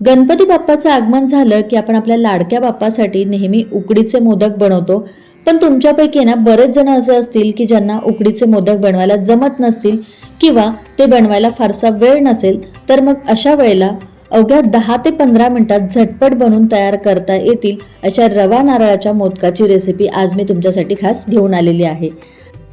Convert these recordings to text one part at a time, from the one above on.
गणपती बाप्पाचं आगमन झालं की आपण आपल्या लाडक्या बाप्पासाठी नेहमी उकडीचे मोदक बनवतो. पण तुमच्यापैकी ना बरेच जण असे असतील की ज्यांना उकडीचे मोदक बनवायला जमत नसतील किंवा ते बनवायला फारसा वेळ नसेल तर मग अशा वेळेला अवघ्या दहा ते पंधरा मिनिटात झटपट बनवून तयार करता येतील अशा रवा नारळाच्या मोदकाची रेसिपी आज मी तुमच्यासाठी खास घेऊन आलेली आहे.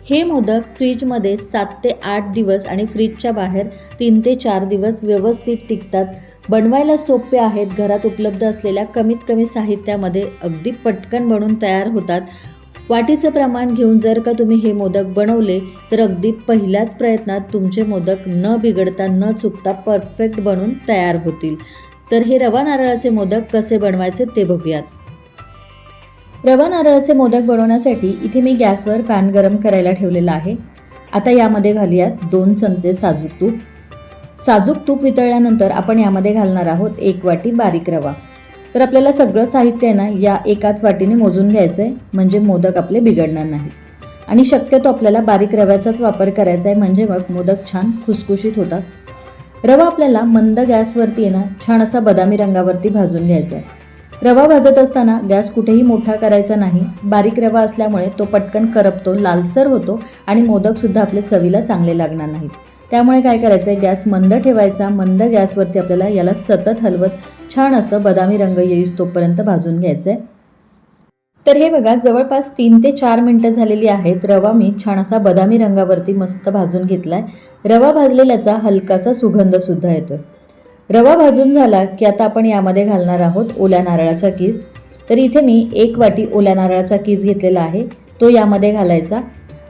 हे मोदक फ्रीजमध्ये सात ते आठ दिवस आणि फ्रीजच्या बाहेर तीन ते चार दिवस व्यवस्थित टिकतात. बनवायला सोपे आहेत. घरात उपलब्ध असलेल्या कमीत कमी साहित्यामध्ये अगदी पटकन बनून तयार होतात. वाटीचं प्रमाण घेऊन जर का तुम्ही हे मोदक बनवले तर अगदी पहिल्याच प्रयत्नात तुमचे मोदक न बिघडता न चुकता परफेक्ट बनून तयार होतील. तर हे रवा नारळाचे मोदक कसे बनवायचे ते बघूयात. रवा नारळाचे मोदक बनवण्यासाठी इथे मी गॅसवर पॅन गरम करायला ठेवलेला आहे. आता यामध्ये घालूयात दोन चमचे साजूक तूप. साजूक तूप वितळल्यानंतर आपण यामध्ये घालणार आहोत एक वाटी बारीक रवा. तर आपल्याला सगळं साहित्य आहे ना या एकाच वाटीने मोजून घ्यायचं आहे म्हणजे मोदक आपले बिघडणार नाही आणि शक्यतो आपल्याला बारीक रव्याचाच वापर करायचा आहे म्हणजे मग मोदक छान खुसखुशीत होतात. रवा आपल्याला मंद गॅसवरती आहे ना छान असा बदामी रंगावरती भाजून घ्यायचा आहे रवा भाजत असताना गॅस कुठेही मोठा करायचा नाही बारीक रवा असल्यामुळे तो पटकन करपतो लालसर होतो आणि मोदकसुद्धा आपले चवीला चांगले लागणार नाहीत. त्यामुळे काय करायचं आहे गॅस मंद ठेवायचा. मंद गॅसवरती आपल्याला याला सतत हलवत छान असं बदामी रंग येईस तोपर्यंत भाजून घ्यायचं आहे तर हे बघा जवळपास तीन ते चार मिनटं झालेली आहेत. रवा मी छान असा बदामी रंगावरती मस्त भाजून घेतला आहे रवा भाजलेल्याचा हलकासा सुगंधसुद्धा येतो रवा भाजून झाला की आता आपण यामध्ये घालणार आहोत ओल्या नारळाचा किस. तर इथे मी एक वाटी ओल्या नारळाचा किस घेतलेला आहे. तो यामध्ये घालायचा.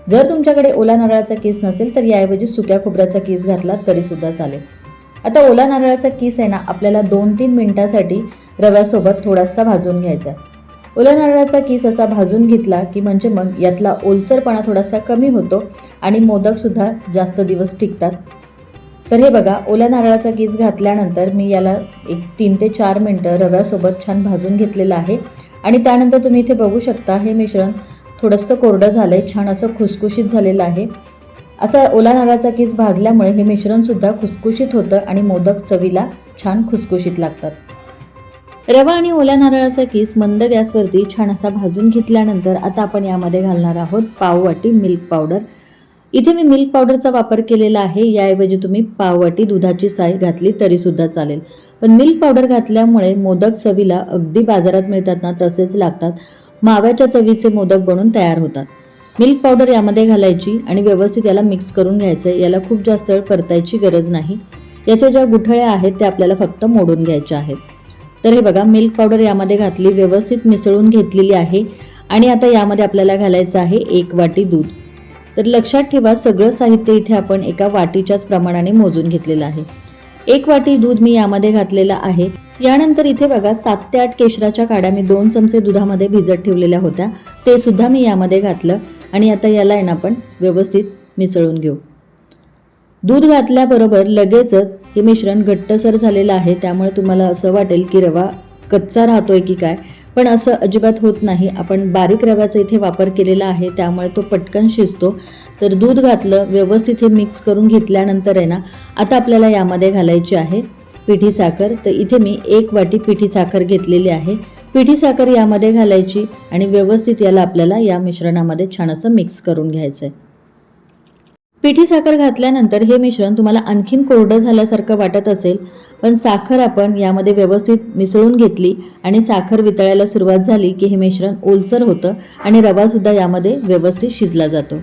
जर तुमच्याकडे ओला नारळाचा केस नसेल तर याऐवजी सुक्या खोबऱ्याचा केस घातला तरीसुद्धा चालेल. आता ओला नारळाचा केस आहे ना आपल्याला दोन तीन मिनटासाठी रव्यासोबत थोडासा भाजून घ्यायचा ओला नारळाचा केस असा भाजून घेतला की म्हणजे मग यातला ओलसरपणा थोडासा कमी होतो आणि मोदकसुद्धा जास्त दिवस टिकतात. तर हे बघा ओल्या नारळाचा केस घातल्यानंतर मी याला एक तीन ते चार मिनटं रव्यासोबत छान भाजून घेतलेलं आहे. आणि त्यानंतर तुम्ही इथे बघू शकता हे मिश्रण थोडंसं कोरडं झालं आहे छान असं खुसखुशीत झालेलं आहे. असा ओला नारळाचा किस भाजल्यामुळे हे मिश्रणसुद्धा खुसखुशीत होतं आणि मोदक चवीला छान खुसखुशीत लागतात. रवा आणि ओल्या नारळाचा किस मंद गॅसवरती छान असा भाजून घेतल्यानंतर आता आपण यामध्ये घालणार आहोत पाववाटी मिल्क पावडर. इथे मी मिल्क पावडरचा वापर केलेला आहे याऐवजी तुम्ही पाववाटी दुधाची साय घातली तरीसुद्धा चालेल. पण मिल्क पावडर घातल्यामुळे मोदक चवीला अगदी बाजारात मिळतात ना तसेच लागतात. माव्याच्या चवीचे मोदक बनून तयार होतात. मिल्क पावडर यामध्ये घालायची आणि व्यवस्थित याला मिक्स करून घ्यायचं. आहे याला खूप जास्त वेळ परतायची गरज नाही. याच्या ज्या गुठळ्या आहेत त्या आपल्याला फक्त मोडून घ्यायच्या आहेत. तर हे बघा मिल्क पावडर यामध्ये घातली व्यवस्थित मिसळून घेतलेली आहे. आणि आता यामध्ये आपल्याला घालायचं आहे एक वाटी दूध. तर लक्षात ठेवा सगळं साहित्य इथे आपण एका वाटीच्याच प्रमाणाने मोजून घेतलेलं आहे. एक वाटी दूध मी यामध्ये घातलेलं आहे. यानंतर इथे बघा सात ते आठ केशराच्या काड्या मी दोन चमचे दुधामध्ये भिजत ठेवलेल्या होत्या. ते सुद्धा मी यामध्ये घातलं आणि आता याला आहे ना आपण व्यवस्थित मिसळून घेऊ. दूध घातल्याबरोबर लगेचच हे मिश्रण घट्टसर झालेलं आहे. त्यामुळे तुम्हाला असं वाटेल की रवा कच्चा राहतोय की काय. पण असं अजिबात होत नाही. आपण बारीक रव्याचा इथे वापर केलेला आहे त्यामुळे तो पटकन शिजतो. तर दूध घातलं व्यवस्थित हे मिक्स करून घेतल्यानंतर आहे ना आता आपल्याला यामध्ये घालायची आहे पिठी साखर. तर इथे मी एक वाटी पिठी साखर घेतलेली आहे. पिठी साखर यामध्ये घालायची आणि व्यवस्थित याला आपल्याला या मिश्रणामध्ये छान असं मिक्स करून घ्यायचं आहे पिठी साखर घातल्यानंतर हे मिश्रण तुम्हाला आणखीन कोरडं झाल्यासारखं वाटत असेल पण साखर आपण यामध्ये व्यवस्थित मिसळून घेतली आणि साखर वितळायला सुरुवात झाली की हे मिश्रण ओलसर होतं आणि रवासुद्धा यामध्ये व्यवस्थित शिजला जातो.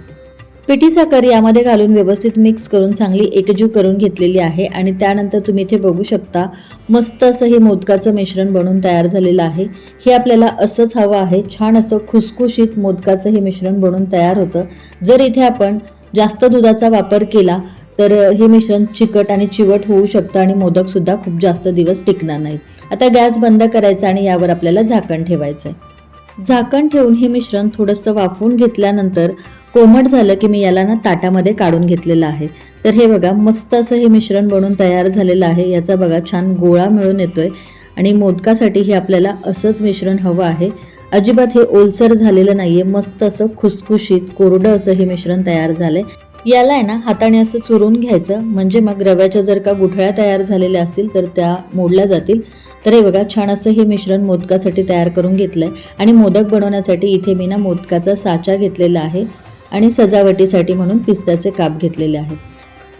पिठी साखर यामध्ये घालून व्यवस्थित मिक्स करून चांगली एकजीव करून घेतलेली आहे आणि त्यानंतर तुम्ही इथे बघू शकता मस्त असं हे मोदकाचं मिश्रण बनून तयार झालेलं आहे. हे आपल्याला असंच हवं आहे छान असं खुसखुशीत मोदकाचं हे मिश्रण बनून तयार होतं. जर इथे आपण जास्त दुधाचा वापर केला तर हे मिश्रण चिकट आणि चिवट होऊ शकतं आणि मोदकसुद्धा खूप जास्त दिवस टिकणार नाही आता गॅस बंद करायचा आणि यावर आपल्याला झाकण ठेवायचं आहे झाकण ठेवून हे मिश्रण थोडंसं वाफवून घेतल्यानंतर कोमट झालं की मी याला ना ताटामध्ये काढून घेतलेलं आहे. तर हे बघा मस्त असं हे मिश्रण बनून तयार झालेलं आहे. याचा बघा छान गोळा मिळून येतोय. आणि मोदकासाठी हे आपल्याला असंच मिश्रण हवं आहे. अजिबात हे ओलसर झालेलं नाहीये. मस्त असं खुसखुशीत कोरडं असं हे मिश्रण तयार झालंय. याला आहे ना हाताने असं चुरून घ्यायचं. म्हणजे मग रव्याच्या जर का गुठळ्या तयार झालेल्या असतील तर त्या मोडल्या जातील. तर हे बघा छान असं हे मिश्रण मोदकासाठी तयार करून घेतलं आहे आणि मोदक बनवण्यासाठी इथे मी ना मोदकाचा साचा घेतलेला आहे आणि सजावटीसाठी म्हणून पिस्त्याचे काप घेतलेले आहे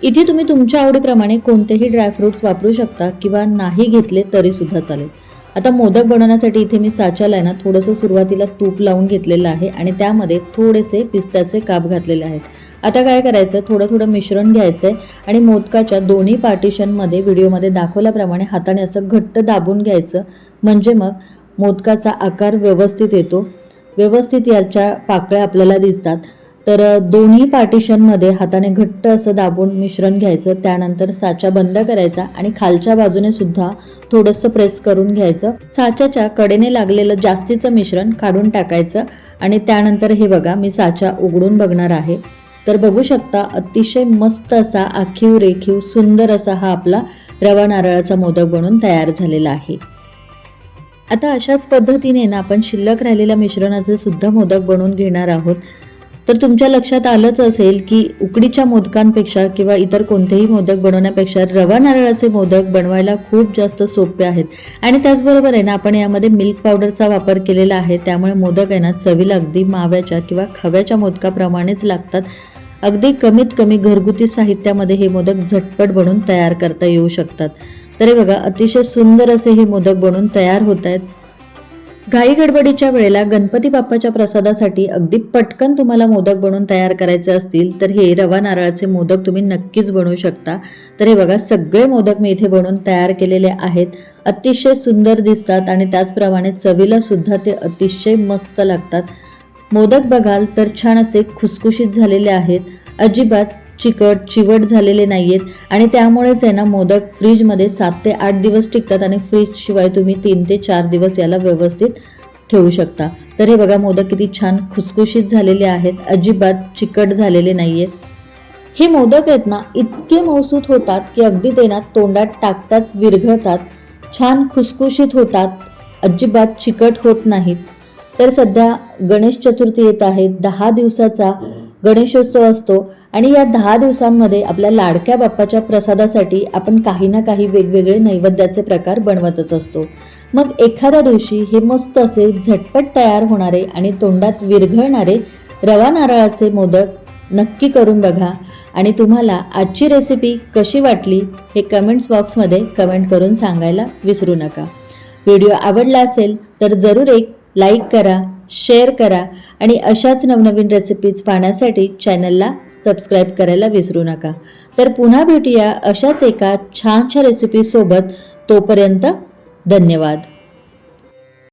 इथे तुम्ही तुमच्या आवडीप्रमाणे कोणतेही ड्रायफ्रुट्स वापरू शकता किंवा नाही घेतले तरी सुद्धा चालेल. आता मोदक बनवण्यासाठी इथे मी साच्याला आहे ना थोडंसं सुरुवातीला तूप लावून घेतलेलं आहे आणि त्यामध्ये थोडेसे पिस्त्याचे काप घातलेले आहेत. आता काय करायचं थोडं थोडं मिश्रण घ्यायचं आहे आणि मोदकाच्या दोन्ही पार्टिशनमध्ये व्हिडिओमध्ये दाखवल्याप्रमाणे हाताने असं घट्ट दाबून घ्यायचं. म्हणजे मग मोदकाचा आकार व्यवस्थित येतो. व्यवस्थित याच्या पाकळ्या आपल्याला दिसतात. तर दोन्ही पार्टिशनमध्ये हाताने घट्ट असं दाबून मिश्रण घ्यायचं त्यानंतर साचा बंद करायचा आणि खालच्या बाजूने सुद्धा थोडंसं प्रेस करून घ्यायचं. साच्याच्या कडेने लागलेलं जास्तीचं मिश्रण काढून टाकायचं आणि त्यानंतर हे बघा मी साचा उघडून बघणार आहे. तर बघू शकता अतिशय मस्त असा आखीव रेखीव सुंदर असा हा आपला रवा नारळाचा मोदक बनून तयार झालेला आहे. आता अशाच पद्धतीने ना आपण शिल्लक राहिलेल्या मिश्रणाचे सुद्धा मोदक बनवून घेणार आहोत. तर तुमच्या लक्षात आलंच असेल की उकडीच्या मोदकांपेक्षा किंवा इतर कोणतेही मोदक बनवण्यापेक्षा रवा नारळाचे मोदक बनवायला खूप जास्त सोपे आहेत. आणि त्याचबरोबर आहे ना आपण यामध्ये मिल्क पावडरचा वापर केलेला आहे. त्यामुळे मोदक आहे ना चवीला अगदी माव्याच्या किंवा खव्याच्या मोदकाप्रमाणेच लागतात. अगदी कमीत कमी घरगुती साहित्यामध्ये हे मोदक झटपट बनवून तयार करता येऊ शकतात. तर हे बघा अतिशय सुंदर असे हे मोदक बनवून तयार होत आहेत. घाई गडबडीच्या वेळेला गणपती बाप्पाच्या प्रसादासाठी अगदी पटकन तुम्हाला मोदक बनवून तयार करायचे असतील तर हे रवा नारळाचे मोदक तुम्ही नक्कीच बनवू शकता. तर हे बघा सगळे मोदक मी इथे बनवून तयार केलेले आहेत. अतिशय सुंदर दिसतात आणि त्याचप्रमाणे चवीला सुद्धा ते अतिशय मस्त लागतात. मोदक बघाल तर छान असे खुसखुशीत झालेले आहेत. अजिबात चिकट चिवट झालेले नाही आहेत आणि त्यामुळेच आहे ना मोदक फ्रीजमध्ये सात ते आठ दिवस टिकतात आणि फ्रीजशिवाय तुम्ही तीन ते चार दिवस याला व्यवस्थित ठेवू शकता. तर हे बघा मोदक किती छान खुसखुशीत झालेले आहेत अजिबात चिकट झालेले नाही आहेत हे मोदक आहेत ना इतके मौसूत होतात की अगदी ते ना तोंडात टाकताच विरघळतात छान खुसखुशीत होतात अजिबात चिकट होत नाहीत. तर सध्या गणेश चतुर्थी येत आहे दहा दिवसाचा गणेशोत्सव असतो आणि या दहा दिवसांमध्ये आपल्या लाडक्या बाप्पाच्या प्रसादासाठी आपण काही ना काही वेगवेगळे नैवेद्याचे प्रकार बनवतच असतो. मग एखाद्या दिवशी हे मस्त असे झटपट तयार होणारे आणि तोंडात विरघळणारे रवा नारळाचे मोदक नक्की करून बघा आणि तुम्हाला आजची रेसिपी कशी वाटली हे कमेंट्स बॉक्समध्ये कमेंट करून सांगायला विसरू नका. व्हिडिओ आवडला असेल तर जरूर एक लाईक करा शेअर करा आणि अशाच नवनवीन रेसिपीज पाहण्यासाठी चॅनलला सबस्क्राईब करायला विसरू नका. तर पुन्हा भेटूया अशाच एका छानशा रेसिपीसोबत तोपर्यंत धन्यवाद.